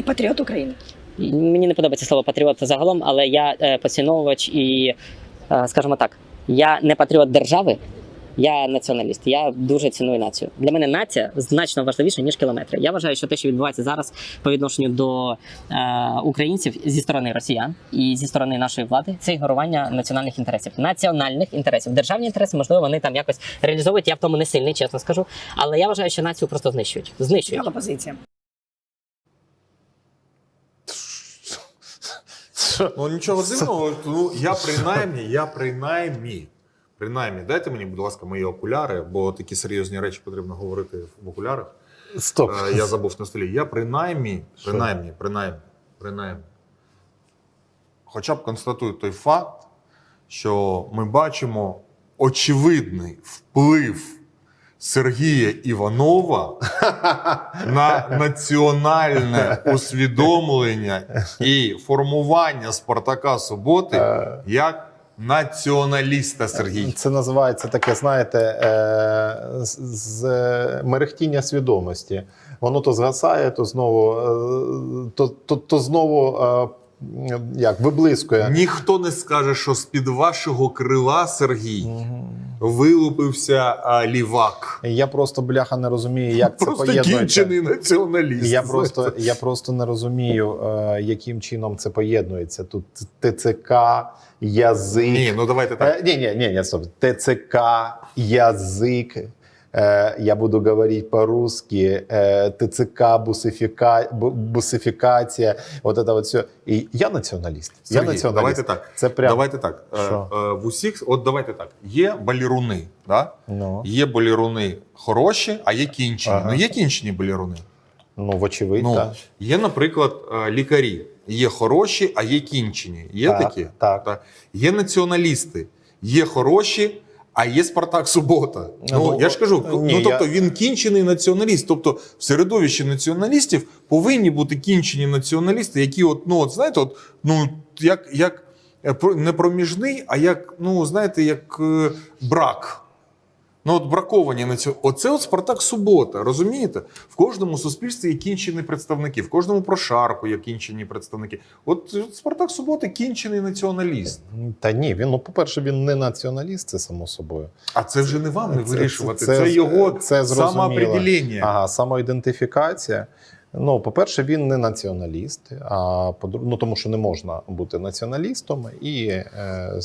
Ти патріот України? Мені не подобається слово патріот загалом, але я е, поціновувач і, е, скажімо так, я не патріот держави, я націоналіст. Я дуже ціную націю. Для мене нація значно важливіша ніж кілометри. Я вважаю, що те, що відбувається зараз по відношенню до е, українців зі сторони росіян і зі сторони нашої влади, це ігнорування національних інтересів, національних інтересів. Державні інтереси, можливо, вони там якось реалізовують. Я в тому не сильний, чесно скажу. Але я вважаю, що націю просто знищують. Знищують. Чудова позиція. Ну нічого дивного, ну я принаймні, я принаймні, принаймні, дайте мені, будь ласка, мої окуляри, бо такі серйозні речі потрібно говорити в окулярах. Стоп. Е, Я забув на столі. Я принаймні, принаймні, принаймні, принаймні, хоча б констатую той факт, що ми бачимо очевидний вплив Сергія Іванова на національне усвідомлення і формування Спартака Суботи Е. як націоналіста Сергій. Це називається таке, знаєте, е, з, мерехтіння свідомості. Воно то згасає, то знову, е, то, то, то знову як, виблискує. Ніхто не скаже, що з-під вашого крила Сергій вилупився а, лівак. Я просто бляха не розумію, як це Просто поєднується. кінчений націоналіст. Я просто, я просто не розумію, е, яким чином це поєднується. Тут ТЦК, язик. Ні, ну давайте так. Е, Ні, ні, ні, ні, стоп. ТЦК, язик. Е, я буду говорити по-русски, е, ТЦК, бусифіка, бусифікація, от це от все. І я націоналіст. я націоналіст. давайте так. Це прям, Давайте так. Е, Що? В усіх, от давайте так. Є баліруни, да? ну, є баліруни хороші, а є кінчені. Ага. Ну є кінчені баліруни. ну, вочевидь, Ну, так. є, наприклад, е, лікарі. Є хороші, а є кінчені. Є Так, такі? так. Так. Є націоналісти, є хороші, а є Спартак Субота. Ну, Ну, я ж кажу, ні, ну тобто я- він кінчений націоналіст. Тобто в середовищі націоналістів повинні бути кінчені націоналісти, які, от, ну, от, знаєте, от, ну, як, як е, не проміжний, а як, ну, знаєте, як е, брак. Ну, от браковані на цьому. Оце от Спартак Субота, розумієте? В кожному суспільстві є кінчені представники, в кожному прошарку є кінчені представники. От Спартак Субота кінчений націоналіст. Та ні, він, ну, по-перше, він не націоналіст, це само собою. А це вже не вам не вирішувати. це- Це, це- його це самоопределення. Ага, самоідентифікація. Ну, по-перше, він не націоналіст, а ну тому, що не можна бути націоналістом і, е,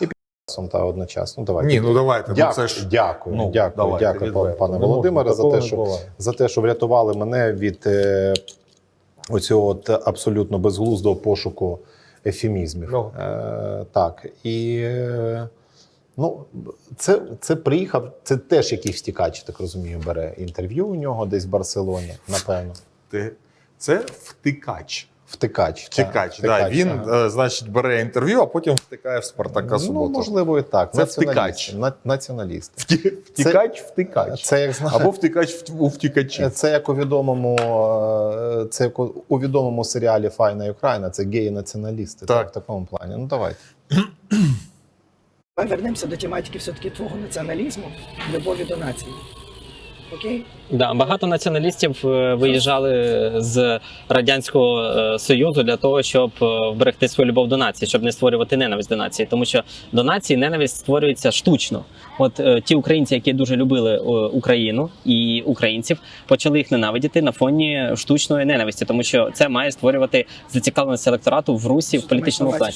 і підсом та одночасно. Ну, давайте. Ні, ну давайте. Дякую, Ну, це ж дякую, ну, дякую, давайте, дякую, відверто. пане Не Володимире, можна, за те, що за те, що врятували мене від е, оцього от абсолютно безглуздого пошуку ефемізмів. Ну. Е, так. І е, ну, це, це приїхав, це теж якийсь втікач, так розумію, бере інтерв'ю у нього десь в Барселоні, напевно. Це втикач. Втикач. так, Втикач. Да. Він, ага. е, значить, бере інтерв'ю, а потім втикає в Спартака Ну, можливо, і так. Це Націоналіст. втикач. Націоналіст. Вті- Втікач, втикач. Це як зна- Або втикач в- у втікачі. Це як у відомому, е, це як у- відомому серіалі Файна Україна, це геї націоналісти. Так. Так. в такому плані. Ну давайте. Давай вернемося до тематики все-таки твого націоналізму, любові до нації. Окей? Да, багато націоналістів е, виїжджали з радянського е, союзу для того, щоб е, вберегти свою любов до нації, щоб не створювати ненависть до нації, тому що до нації ненависть створюється штучно. От ті українці, які дуже любили Україну і українців, почали їх ненавидіти на фоні штучної ненависті, тому що це має створювати зацікавленість електорату в Русі в політичному плані.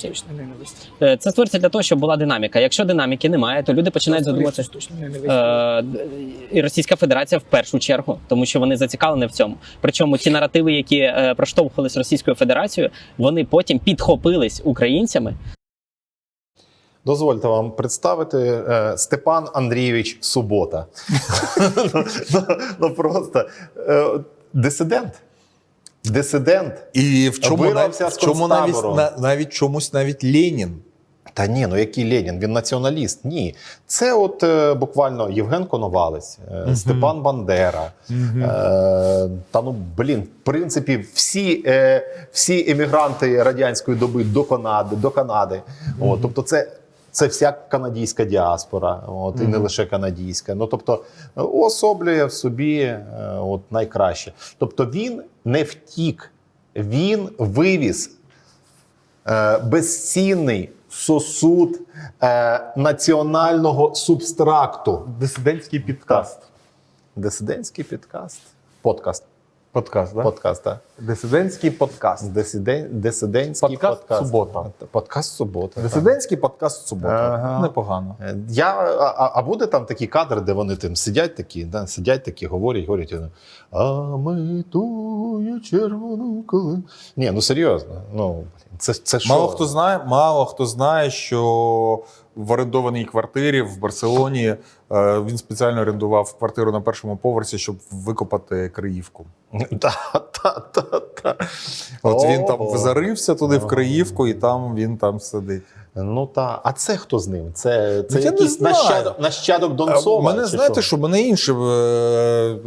Це створюється для того, щоб була динаміка. Якщо динаміки немає, то люди починають задуматися. і Російська Федерація в першу чергу, тому що вони зацікавлені в цьому. Причому ті наративи, які е, проштовхувались Російською Федерацією, вони потім підхопились українцями. Дозвольте вам представити е, Степан Андрійович Субота. ну, ну, ну просто е, дисидент. Дисидент. І в чому, навіть, в чому навіть, на- навіть чомусь навіть Ленін. Та ні, ну який Ленін? Він націоналіст. Ні. Це от е, буквально Євген Коновалець, е, Мгм. Степан Бандера. Е, та ну блін, в принципі, всі, е, всі емігранти радянської доби до Канади, до Канади. От, тобто, це. Це вся канадійська діаспора, от, і не лише канадійська. Ну тобто уособлює в собі е, от, найкраще. Тобто він не втік він вивіз е, безцінний сосуд е, національного субстракту. Дисидентський підкаст. Дисидентський підкаст. Подкаст. Подкаст, да? Подкаст, так. Дисидентський подкаст. Дисиден... Дисидентський Подкаст подкаст. «Субота». Подкаст субота. так. Подкаст субота. Ага. Непогано. Е, Я, а, а- буде там такі кадри, де вони там сидять такі, да, сидять такі, говорять, говорять. вони, А ми тую червону коли. Ні, ну серйозно. Ну, це, це що? Мало хто знає, мало хто знає, що в орендованій квартирі в Барселоні е, він спеціально орендував квартиру на першому поверсі, щоб викопати Криївку. Та, та, та, та. От він там Ого. зарився туди в. Криївку, і там він там сидить. Ну та, а це хто з ним? Це, це Ну, я якийсь нащадок, нащадок Донцова? мене чи знаєте, що? що мене інше е,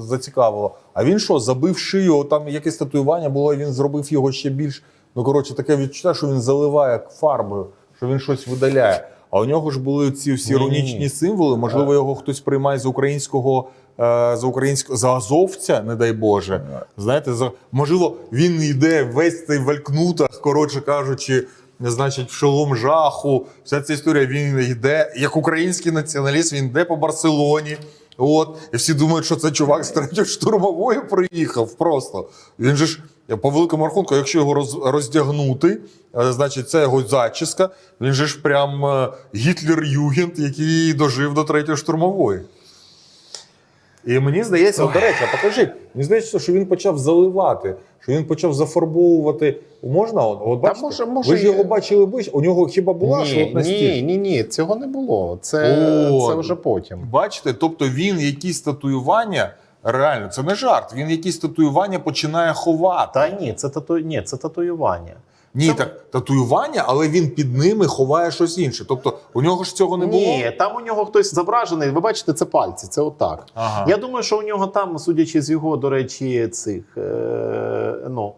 зацікавило. А він що, забив шию, там якесь татуювання було, і він зробив його ще більш. Ну коротше, таке відчуття, що він заливає фарбою, що він щось видаляє. А у нього ж були ці всі Ні-ні-ні. рунічні символи. Можливо, його хтось приймає з українського. е, За українського за азовця, не дай Боже. Знаєте, за можливо, він йде весь цей в алькнутах, коротше кажучи, значить, в шолом жаху. Вся ця історія він йде як український націоналіст, він йде по Барселоні. От, і всі думають, що це чувак з третьої штурмової приїхав. Просто він же ж по великому рахунку, якщо його роз, роздягнути, е, значить це його зачіска. Він же ж прям е, Гітлер-Югент, який дожив до третьої штурмової. І мені здається, от, до речі, покажіть, мені здається, що він почав заливати, що він почав зафарбовувати. Можна? От, от бачите? може- може Ви ж його бачили ближче. У нього хіба була ні, от на ні, ні, ні, цього не було. Це, О, це вже потім. Бачите, тобто він якісь татуювання, реально, це не жарт. Він якісь татуювання починає ховати. Та ні, це тату... ні, це татуювання. Ні, це- так татуювання, але він під ними ховає щось інше. Тобто у нього ж цього не було. Ні, там у нього хтось зображений. Ви бачите, це пальці, це отак. Ага. Я думаю, що у нього там, судячи з його, до речі, цих е, ну,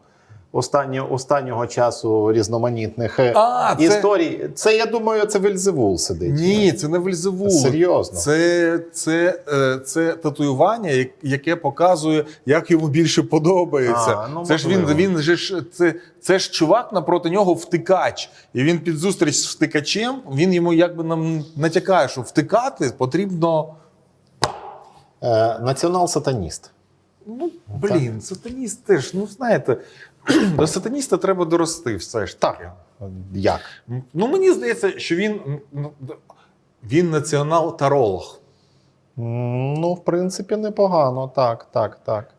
останнього, останнього часу різноманітних е, А, історій. Це, я думаю, це Вельзевул сидить. Ні, це не Вельзевул. Серйозно. Це, це, е, це татуювання, яке показує, як йому більше подобається. А, ну, це ж він, він же ж це, це ж чувак напроти нього втикач. І він під зустріч з втикачем, він йому якби нам натякає, що втикати потрібно. Е, націонал-сатаніст. Ну, блін, сатаніст теж, ну знаєте, до сатаніста треба дорости все ж таки. Як? Ну, мені здається, що він, ну, він націонал-таролог. Ну, в принципі, непогано. Так, так, так.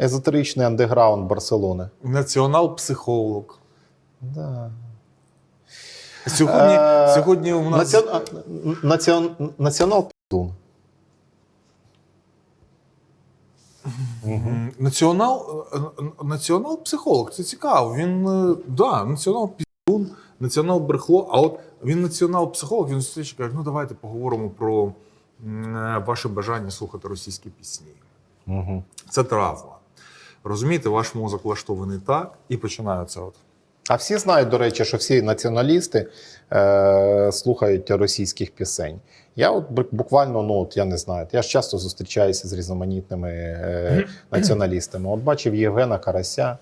Езотеричний андеграунд Барселони. Націонал-психолог. Да. Сьогодні, Е, сьогодні у нас Націон... Націон... Націонал націонал, е, е, націонал-психолог. Це цікаво. Він е, да, націонал піздун, націонал брехло. А от він націонал-психолог, він зустрічає каже: ну давайте поговоримо про е, ваше бажання слухати російські пісні. Угу. Це травма. Розумієте, ваш мозок влаштований так, і починається от. А всі знають, до речі, що всі націоналісти е, слухають російських пісень. Я от буквально, ну от я не знаю, я ж часто зустрічаюся з різноманітними е, націоналістами. От бачив Євгена Карася.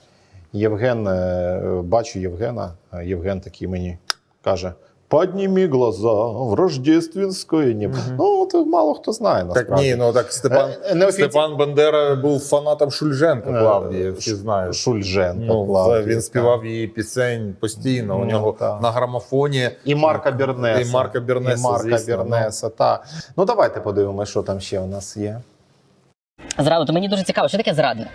Євген, е, бачу Євгена. Євген такий мені каже: Подніми глаза в рождественської небо. Ну, от мало хто знає насправді. ну так Степан, Е, неофіці- Степан Бандера був фанатом Шульженка, Е, Клавдії, всі знають. Шульженко. Ну, Клавдія, він так. співав її пісень постійно. У Ну, нього так. на грамофоні І Марка Бернеса. І Марка Бернеса, І Марка звісно, Бернеса, та. Ну давайте подивимося, що там ще у нас є. Зраду, то мені дуже цікаво, що таке зрадник?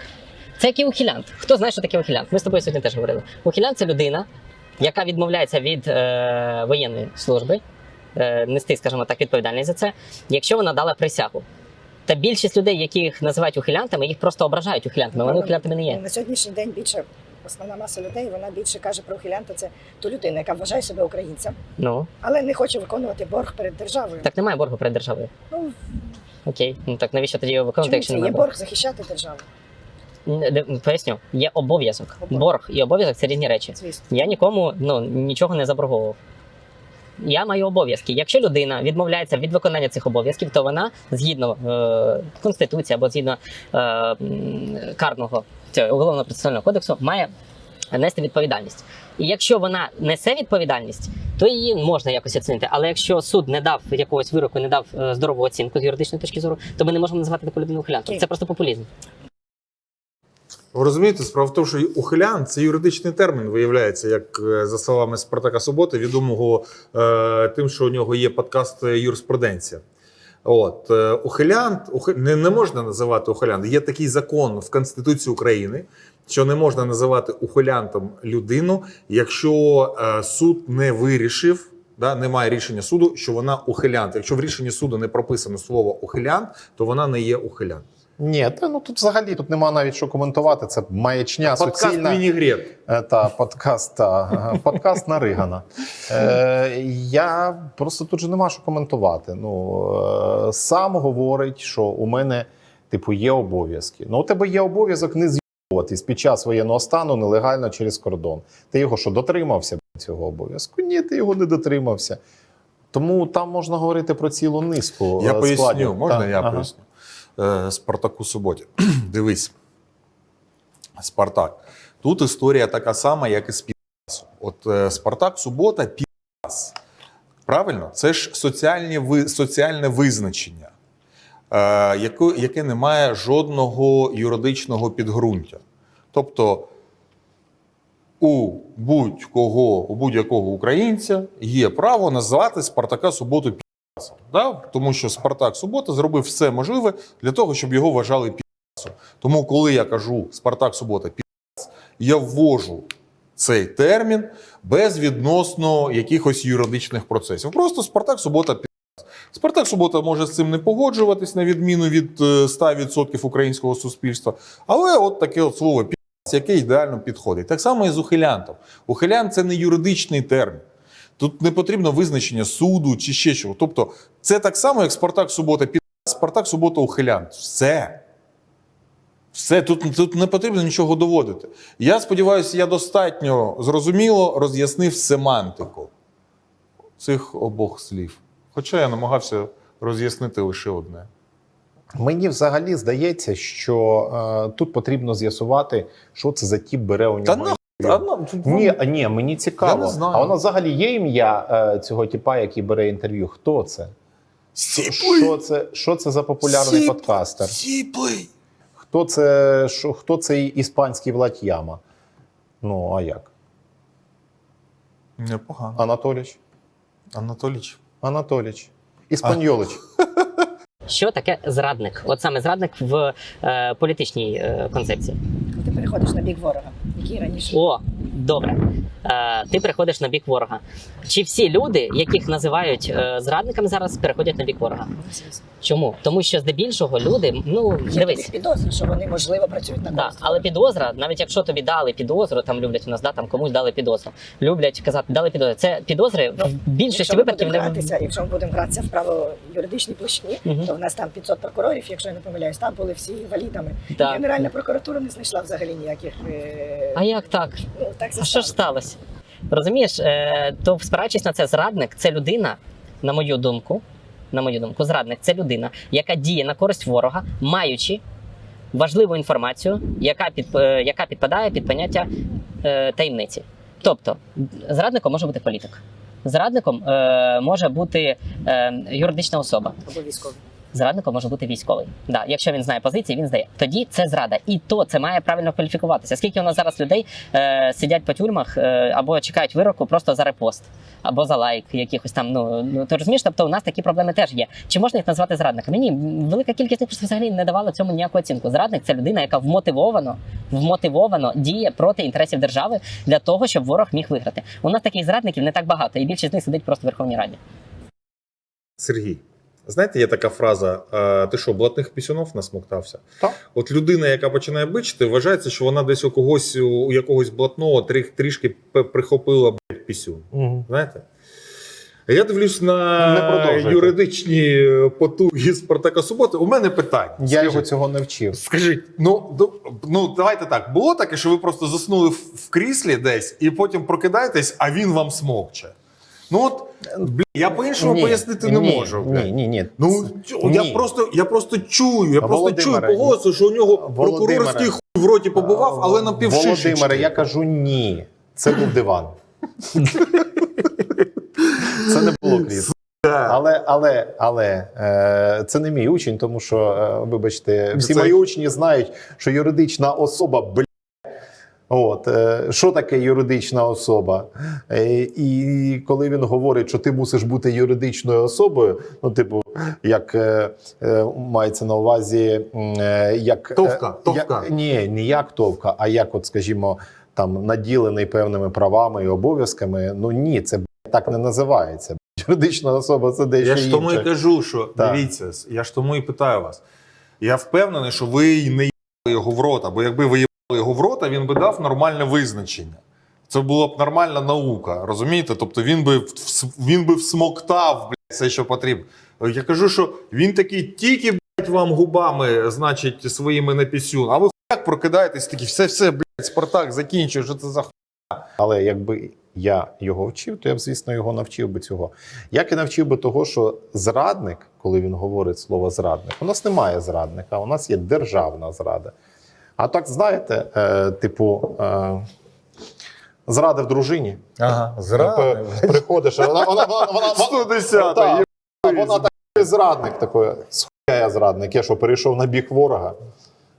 Це як і ухилянт. Хто знає, що таке ухилянт? Ми з тобою сьогодні теж говорили. Ухилянт це людина, яка відмовляється від е, воєнної служби, е, нести, скажімо так, відповідальність за це, якщо вона дала присягу. Та більшість людей, яких називають ухилянтами, їх просто ображають ухилянтами. Вони ухилянтами не є. На сьогоднішній день більше основна маса людей вона більше каже про ухилянта. Це ту людину, яка вважає себе українцем, Ну але не хоче виконувати борг перед державою. так немає боргу перед державою. Ну, Окей, ну так навіщо тоді його виконувати, чому якщо це немає є борг захищати державу? Поясню, є обов'язок. Борг і обов'язок це різні речі. Звісно. Я нікому ну, нічого не заборговував. Я маю обов'язки. Якщо людина відмовляється від виконання цих обов'язків, то вона згідно е, конституції або згідно е, карного уголовно процесуального кодексу має нести відповідальність. І якщо вона несе відповідальність, то її можна якось оцінити. Але якщо суд не дав якогось вироку, не дав е, здорову оцінку з юридичної точки зору, то ми не можемо назвати таку людину ухилянтом. Це просто популізм. Ви розумієте, справа в тому, що ухилян це юридичний термін, виявляється, як е, за словами Спартака Суботи, відомого е, тим, що у нього є подкаст е, Юриспруденція. От е, ухилянт ухи- не, не можна називати ухилянт. Є такий закон в Конституції України, що не можна називати ухилянтом людину, якщо е, суд не вирішив. Да, немає рішення суду, що вона ухилянт. Якщо в рішенні суду не прописано слово ухилянт, то вона не є ухилянт. Ні, та ну тут взагалі тут нема навіть що коментувати. Це маячня Подкаст суцільна. Мінігрет. Е, Та подкаст, та, подкаст Наригана. Е, я просто тут же нема що коментувати. Ну е, сам говорить, що у мене типу є обов'язки. Ну, у тебе є обов'язок не з'їбуватись під час воєнного стану нелегально через кордон. Ти його що дотримався цього обов'язку? Ні, ти його не дотримався. Тому там можна говорити про цілу низку. Я е, поясню, можна Та, я ага. поясню? Е, Спартаку Суботі. Дивись, Спартак. Тут історія така сама, як і з Підасом. От е, Спартак Субота Підас. Правильно? Це ж соціальні, соціальне визначення, е, яке, яке не має жодного юридичного підґрунтя. Тобто у будь-кого, у будь-якого українця є право називати Спартака Суботу підасом. Да? Тому що Спартак Субота зробив все можливе для того, щоб його вважали підасом. Тому, коли я кажу Спартак Субота підас, я ввожу цей термін без відносно якихось юридичних процесів. Просто Спартак Субота підас. Спартак Субота може з цим не погоджуватись, на відміну від е, 100% українського суспільства. Але от таке от слово підас, яке ідеально підходить. Так само і з ухилянтом. Ухилян це не юридичний термін. Тут не потрібно визначення суду чи ще чого. Тобто, це так само, як Спартак Субота під Спартак Субота ухилянт. Все. Все, тут, тут не потрібно нічого доводити. Я сподіваюся, я достатньо зрозуміло роз'яснив семантику цих обох слів. Хоча я намагався роз'яснити лише одне. Мені взагалі здається, що е, тут потрібно з'ясувати, що це за тіп бере у нього. На- Та, ну, Ні, а ні, мені цікаво. Я не знаю. А воно взагалі є ім'я е, цього типа, який бере інтерв'ю. Хто це? Що це, що це за популярний Сіп- подкастер? Сіплий. Хто це, що, хто цей іспанський Влатьяма? Ну, а як? Непогано. Анатоліч? Анатоліч. Анатоліч. Іспаньолич. Що таке зрадник? От саме зрадник в е, політичній е, концепції. Ти переходиш на бік ворога, який раніше О, добре. Е, ти переходиш на бік ворога. Чи всі люди, яких називають е, зрадниками зараз, переходять на бік ворога? Чому? Тому що здебільшого люди, ну дивись, тобі підозри, що вони можливо працюють на Да, але підозра, навіть якщо тобі дали підозру, там люблять у нас, да, там комусь дали підозру. Люблять казати, дали підозру. Це підозри Ну, в більшості випадків не гратися, якщо ми будемо гратися в право юридичній площині, Мгм. то в нас там 500 прокурорів, якщо я не помиляюсь, там були всі валідами. Так. Генеральна прокуратура не знайшла взагалі ніяких. е, А як так? Ну, так А що ж сталося? Розумієш, е, то спираючись на це, зрадник це людина, на мою думку, на мою думку, зрадник це людина, яка діє на користь ворога, маючи важливу інформацію, яка під е, яка підпадає під поняття е, таємниці. Тобто, зрадником може бути політик. Зрадником е, може бути е, юридична особа. Або військові. Зрадником може бути військовий. Да, якщо він знає позиції, він здає. Тоді це зрада. І то це має правильно кваліфікуватися. Скільки у нас зараз людей е, сидять по тюрмах е, або чекають вироку просто за репост, або за лайк якихось там. Ну, ну ти розумієш, тобто у нас такі проблеми теж є. Чи можна їх назвати зрадниками? Ні, велика кількість просто взагалі не давала цьому ніяку оцінку. Зрадник це людина, яка вмотивовано, вмотивовано діє проти інтересів держави для того, щоб ворог міг виграти. У нас таких зрадників не так багато, і більшість з них сидить просто в Верховній Раді. Сергій, знаєте, є така фраза: е, ти що, блатних пісюнов насмоктався? Так. От людина, яка починає бичити, вважається, що вона десь у когось у якогось блатного трі- трішки прихопила пісюн. Мгм. Знаєте? Я дивлюсь на юридичні потуги Спартака Суботи. У мене питання. Я Скажіть, його цього не вчив. Скажіть, ну, ну давайте так. Було таке, що ви просто заснули в, кріслі десь і потім прокидаєтесь, а він вам смокче. Ну от я по-іншому Ні, пояснити не ні, можу. Ні, ні, ні. Ну Ні. я просто я просто чую, я просто чую по голосу, що у нього прокурорський хуй в роті побував, але на півшишечки. Володимире, я кажу ні. Це був диван. Це не було крісло. Але, але, але е, це не мій учень, тому що, е, вибачте, всі Це- мої учні знають, що юридична особа. От, е, що таке юридична особа? Е, і коли він говорить, що ти мусиш бути юридичною особою, ну, типу, як е, мається на увазі, як. Товка, товка. Як, ні, не як товка, а як, от, скажімо, там наділений певними правами і обов'язками. Ну ні, це так не називається. Юридична особа це дещо Я ж тому і кажу, що Так. дивіться, я ж тому і питаю вас. Я впевнений, що ви не їбали його в рота, бо якби ви його в рота, він би дав нормальне визначення. Це була б нормальна наука, розумієте? Тобто він би він би всмоктав блядь, все, що потрібно. Я кажу, що він такий тільки блядь, вам губами, значить, своїми на пісюн, а ви як прокидаєтесь такі, все, все, блядь, Спартак закінчив, що це за ху... Але якби я його вчив, то я б, звісно, його навчив би цього. Як і навчив би того, що зрадник, коли він говорить слово зрадник, у нас немає зрадника, у нас є державна зрада. А так, знаєте, е, типу, е, зрадив дружині. Ага, При- Приходиш, а вона, вона, вона, вона, 110 Так, вона такий зрадник такий. Схуя я зрадник. Я що, перейшов на бік ворога?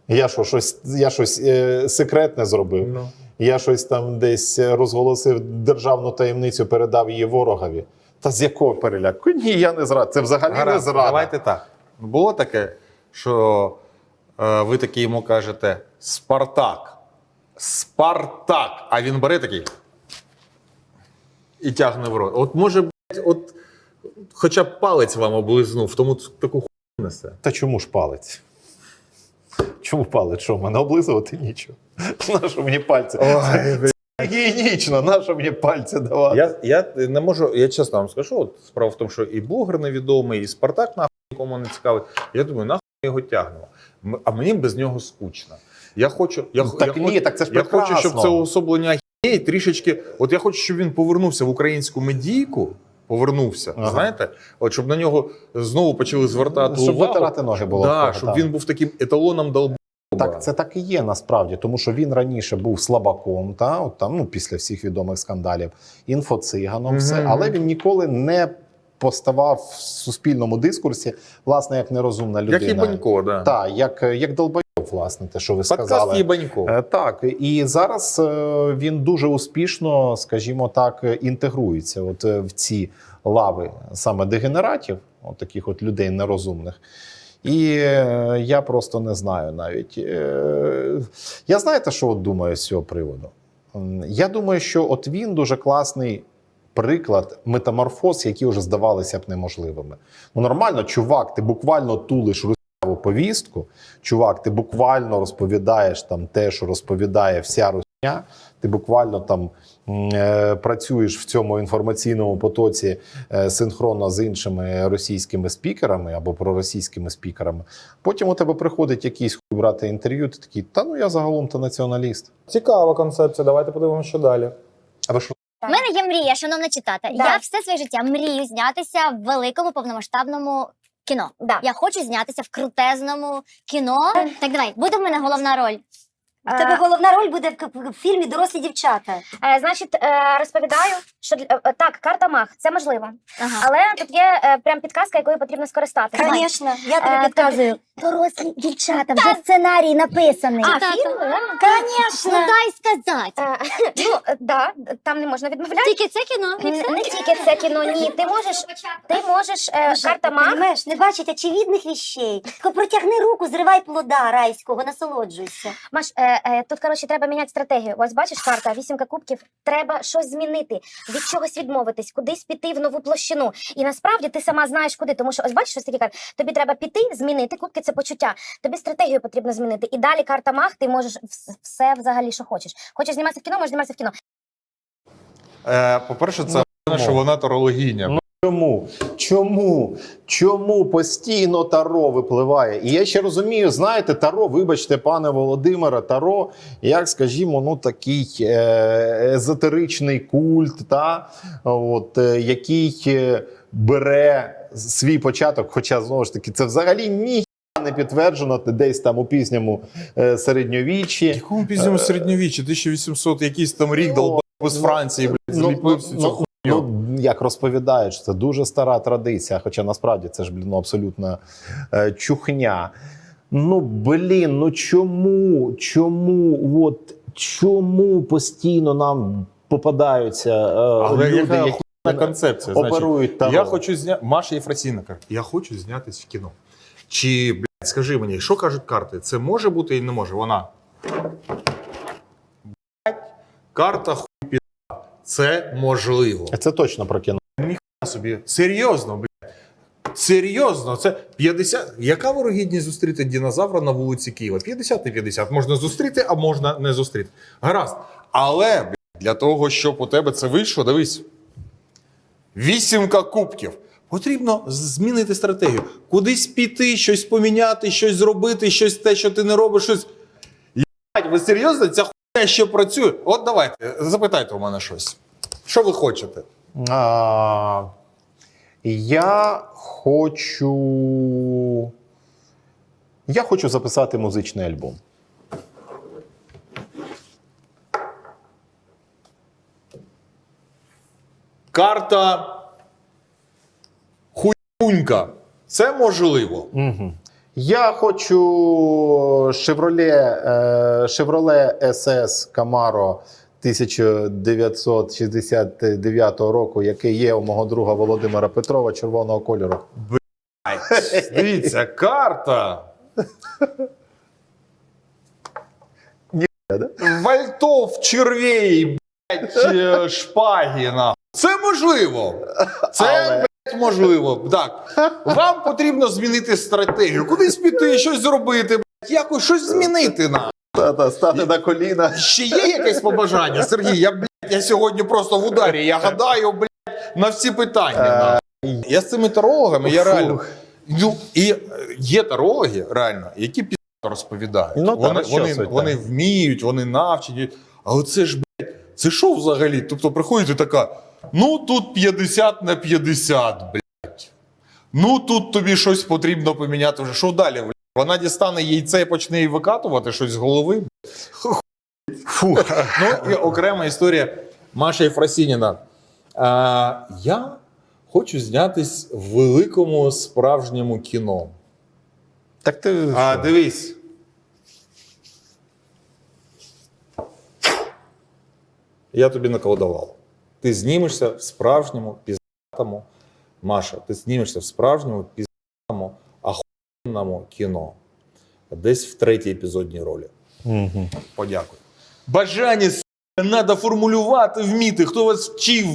Я що, щось, я щось е, секретне зробив? Ну. Я щось там десь розголосив державну таємницю, передав її ворогові. Та з якого переляку? Ні, я не зрад. Це взагалі не Гаразд, зрада. давайте так. Було таке, що ви таки йому кажете Спартак. Спартак. А він бере такий і тягне в рот. От може, от хоча б палець вам облизнув, тому таку хуйню несе. Та чому ж палець? Чому палець? Що, мене облизувати нічого? Нащо мені пальці? Гігієнічно, нащо мені пальці давати? Я, я не можу, я чесно вам скажу, от справа в тому, що і блогер невідомий, і Спартак нахуй нікому не цікавий. Я думаю, нахуй його тягнемо. А мені без нього скучно. Я хочу, я, Так я ні, так це ж я хочу, щоб це уособлення ахінеї трішечки. От я хочу, щоб він повернувся в українську медійку. Повернувся, Ага. знаєте, от щоб на нього знову почали звертати Щоб увагу. витирати ноги було. да, в кого, щоб так. він був таким еталоном долбоба. Так, це так і є насправді, тому що він раніше був слабаком, та от там, ну після всіх відомих скандалів, інфоциганом, все, але він ніколи не поставав в суспільному дискурсі, власне, як нерозумна людина. Як і Банько, да. Так, як, як долбойов, власне, те, що ви Подкаст сказали. Єбанько. Е, Так, і зараз е, він дуже успішно, скажімо так, інтегрується от е, в ці лави саме дегенератів, от таких от людей нерозумних. І я просто не знаю навіть. Я знаєте, що от думаю з цього приводу? Я думаю, що от він дуже класний приклад метаморфоз, які вже здавалися б неможливими. Ну нормально, чувак, ти буквально тулиш русяву повістку. Чувак, ти буквально розповідаєш там те, що розповідає вся русня. Ти буквально там е, працюєш в цьому інформаційному потоці е, синхронно з іншими російськими спікерами або проросійськими спікерами. Потім у тебе приходить якийсь хуй брати інтерв'ю. Ти такий, та ну я загалом то націоналіст. Цікава концепція. Давайте подивимося, що далі. А ви що? У мене є мрія, шановна читата. Да. Я все своє життя мрію знятися в великому повномасштабному кіно. Да. Я хочу знятися в крутезному кіно. Так давай, буде в мене головна роль. В тебе головна роль буде в в фільмі Дорослі дівчата. Е, значить, е, розповідаю, що для- е, так, карта мах, це можливо. Ага. Але тут є е, прям підказка, якою потрібно скористатися. Звісно, я тобі Е, підказую. Дорослі дівчата, вже сценарій написаний. А, фільм? так. Ну дай сказати. Е, ну, е, да, там не можна відмовляти. Тільки це кіно. і Н- Не тільки це кіно, ні. Ти можеш, ти можеш е, карта ти мах. понімаєш, не бачить очевидних віщей. Тільки протягни руку, зривай плода райського, насолоджуйся. Маш, е, е, тут коротше треба міняти стратегію. Ось бачиш карта, вісімка кубків. Треба щось змінити, від чогось відмовитись, кудись піти в нову площину. І насправді ти сама знаєш куди, тому що ось бачиш ось такі карти. Тобі треба піти, змінити кубки це почуття. Тобі стратегію потрібно змінити. І далі карта мах, ти можеш все взагалі, що хочеш. Хочеш зніматися в кіно, можеш зніматися в кіно. Е, по-перше, це Ну, що вона тарологиня. Чому? Чому? Чому постійно Таро випливає? І я ще розумію, знаєте, Таро, вибачте, пане Володимире, Таро, як скажімо, ну такий е, езотеричний культ, та, от, е, який е, бере свій початок, хоча знову ж таки, це взагалі ні. Не підтверджено десь там у пізньому е, середньовіччі. Якому пізньому середньовіччі, 1800, якийсь там рік долбав з Франції, блядь, зліпив всю цю хуйню. ну, як розповідають, що це дуже стара традиція, хоча насправді це ж блін, ну, абсолютно е, чухня. Ну блін, ну чому? Чому? От чому постійно нам попадаються е, Але люди, яка які охуєнна концепція. Оперують таро? я хочу зняти. Маша Єфросіна каже, я хочу знятись в кіно. Чи, блядь, скажи мені, що кажуть карти? Це може бути і не може? Вона. Блядь, карта. Це можливо. Це точно про кіно. На собі. Серйозно, блядь. Серйозно, це 50. Яка ворогідність зустріти динозавра на вулиці Києва? 50 на 50. Можна зустріти, а можна не зустріти. Гаразд. Але блядь, для того, щоб у тебе це вийшло, дивись. Вісімка кубків. Потрібно змінити стратегію. Кудись піти, щось поміняти, щось зробити, щось те, що ти не робиш, щось. Єбать, ви серйозно? Ця хуйня ще працює? От давайте, запитайте у мене щось. Що ви хочете? А, я хочу. Я хочу записати музичний альбом. Карта хуйнька. Це можливо. Угу. Я хочу Chevrolet, Chevrolet SS Camaro 1969 року, який є у мого друга Володимира Петрова червоного кольору. Дивіться, карта. Вальтов, червей, блядь, е, шпаги, нахуй. Це можливо. Це можливо. Так. Вам потрібно змінити стратегію. Кудись піти, щось зробити, якось щось змінити на. Та-та, стати на коліна. Ще є якесь побажання, Сергій? Я, блядь, я сьогодні просто в ударі. Я гадаю, блядь, на всі питання. нахуй. Я з цими тарологами, я реально. Ну, і е, є тарологи, реально, які пі розповідають. Ну, та, вони, вони, вони вміють, вони навчені. А оце ж, блядь, це що взагалі? Тобто приходить і така: ну тут 50 на 50, блядь. Ну тут тобі щось потрібно поміняти вже. Що далі? блядь? Вона дістане яйце і почне їй викатувати щось з голови. Фу. Ну і окрема історія Маша Єфросініна. А, я хочу знятись в великому справжньому кіно. Так ти. А дивись. Я тобі наколдував. Ти знімешся в справжньому піздатому. Маша, ти знімешся в справжньому піздатому ахуєнному кіно. Десь в третій епізодній ролі. Угу. Подякую. Бажання треба формулювати, вміти. Хто вас вчив,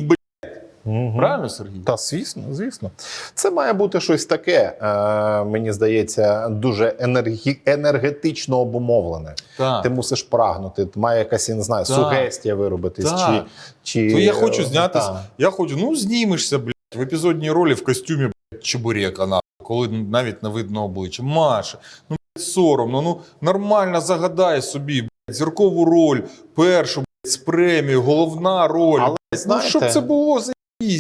Мгм. Правильно, Сергій? Та звісно, звісно. Це має бути щось таке, е, мені здається, дуже енергі... енергетично обумовлене. Так. Ти мусиш прагнути, має якась, я не знаю, Так. сугестія виробитись. Так. Чи, чи... То я хочу знятись. Та. Я хочу, ну знімешся, блядь, в епізодній ролі в костюмі, блядь, чебурека, нахуй, коли навіть не видно обличчя. Маша, ну блядь, соромно, ну нормально загадай собі, блядь, зіркову роль, першу, блядь, з премією, головна роль. Але, блядь. ну, знаєте, щоб це було.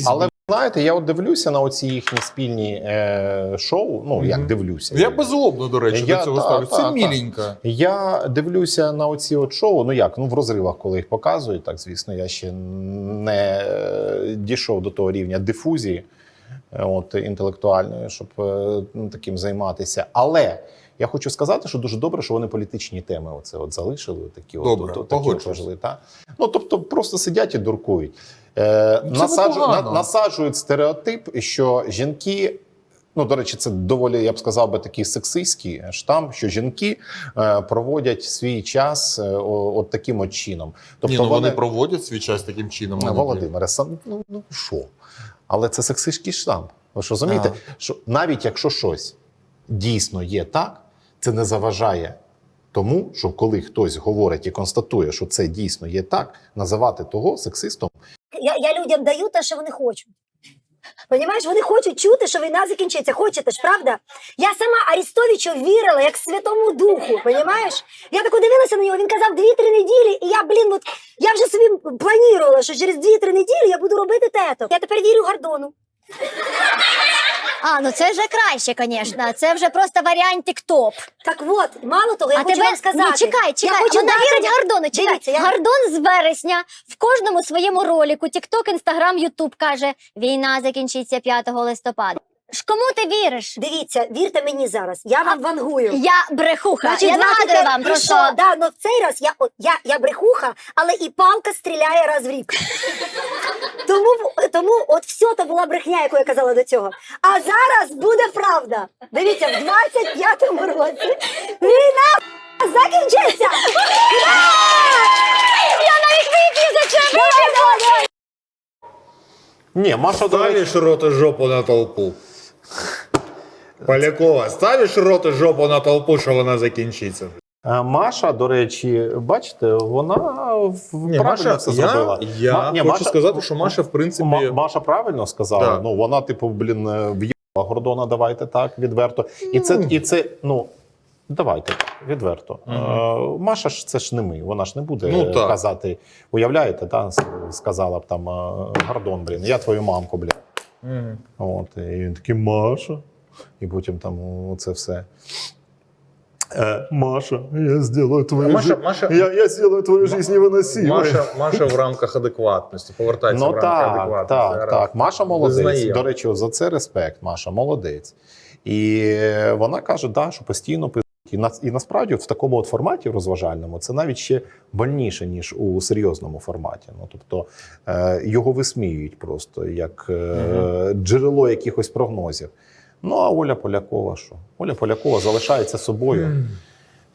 Але ви знаєте, я от дивлюся на оці їхні спільні е, шоу. Ну, як дивлюся. Я беззлобно, до речі, Я- до цього та, ставлю. та, Це та. міленько. Я дивлюся на оці от шоу. Ну як, ну в розривах, коли їх показують, так звісно, я ще не е, дійшов до того рівня дифузії, е, от інтелектуальної, щоб е, ну, таким займатися. Але я хочу сказати, що дуже добре, що вони політичні теми оце от залишили. Такі Добре, от, от, такі от важливі, та? Ну тобто просто сидять і дуркують. Е, Ну, насаджу, на, насаджують стереотип, що жінки. Ну, до речі, це доволі, я б сказав би, такий сексистський штамп, що жінки е, проводять свій час е, о- от таким от чином. Тобто Ні, ну вони проводять свій час таким чином. Ну, Володимире, сам ну, ну що? Але це сексистський штамп. Ви ж розумієте, що навіть якщо щось дійсно є так, це не заважає тому, що коли хтось говорить і констатує, що це дійсно є так, називати того сексистом Я, я людям даю те, що вони хочуть. Понімаєш, вони хочуть чути, що війна закінчиться. Хочете ж, правда? Я сама Арістовичу вірила як Святому Духу. Понімаєш? Я так дивилася на нього, він казав 2-3 неділі, і я, блін, от я вже собі планувала, що через 2-3 неділі я буду робити тето. Я тепер вірю Гордону. А, ну це вже краще, звісно. Це вже просто варіантик топ. Так от, мало того, я а хочу тебе вам сказати. Ні, чекай, чекай. Я хочу Вона дати- вірить Гордону. Чекай. Дивіться, я- Гордон з вересня в кожному своєму роліку, TikTok, Instagram, YouTube каже: війна закінчиться 5 листопада. Ж кому ти віриш? Дивіться, вірте мені зараз, я вам вангую. Я брехуха. Значить, я 25 нагадую вам просто. що? Да, но в цей раз я, о, я, я брехуха, але і палка стріляє раз в рік. Тому, тому от все то була брехня, яку я казала до цього. А зараз буде правда. Дивіться, в 25-му році війна закінчиться! Я навіть вип'ю за це! Давай, давай, давай! Ні, Маша, до речі, Ставишь рот и жопу на толпу. Полякова, ставиш рот і жопу на толпу, що вона закінчиться. Е, Маша, до речі, бачите, вона Ні, правильно Маша, я, зробила. я Ма- ні, хочу Маша- сказати, що Маша, в принципі, Ма- Маша правильно сказала. Да. Ну вона, типу, блін, е, в'їбала Гордона, давайте так, відверто. І це, і це, ну. Давайте так, відверто. Е, Маша ж це ж не ми. Вона ж не буде Ну, так. казати. Уявляєте, та, с- сказала б там е, Гордон, блін, я твою мамку, блін. Мгм. От, і він такий Маша. І потім там це все. Е, Маша, я сделаю твою Маша- жи- Маша- я, я сделаю твою жизнь невыносимой. Маша, Маша в рамках адекватності, повертається Ну в рамках так, адекватності. так, так. Маша молодець. Визнаємо. До речі, за це респект. Маша молодець. І вона каже, да, що постійно. І, на, і насправді в такому от форматі розважальному це навіть ще больніше, ніж у серйозному форматі. Ну, тобто е, його висміюють просто як е, джерело якихось прогнозів. Ну а Оля Полякова що? Оля Полякова залишається собою.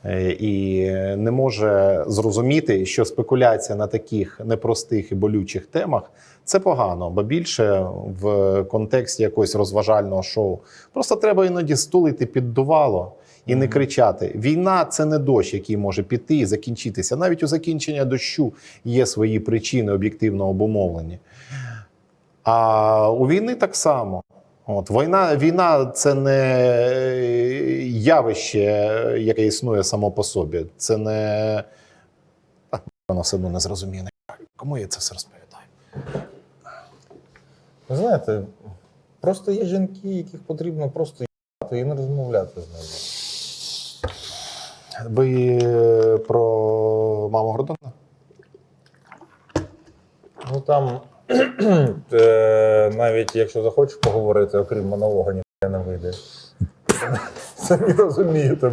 Е, і не може зрозуміти, що спекуляція на таких непростих і болючих темах це погано, бо більше в контексті якогось розважального шоу просто треба іноді стулити піддувало і не кричати: війна це не дощ, який може піти і закінчитися. Навіть у закінчення дощу є свої причини об'єктивно обумовлені. А у війни так само. От війна, війна це не явище, яке існує само по собі. Це не воно все одно не зрозуміє. Кому я це все розповідаю? Ви знаєте, просто є жінки, яких потрібно просто їбати і не розмовляти з ними. Ви е, про маму Гордона? Ну там е, навіть якщо захочеш поговорити, окрім монолога, ніхто не вийде. Самі розумієте.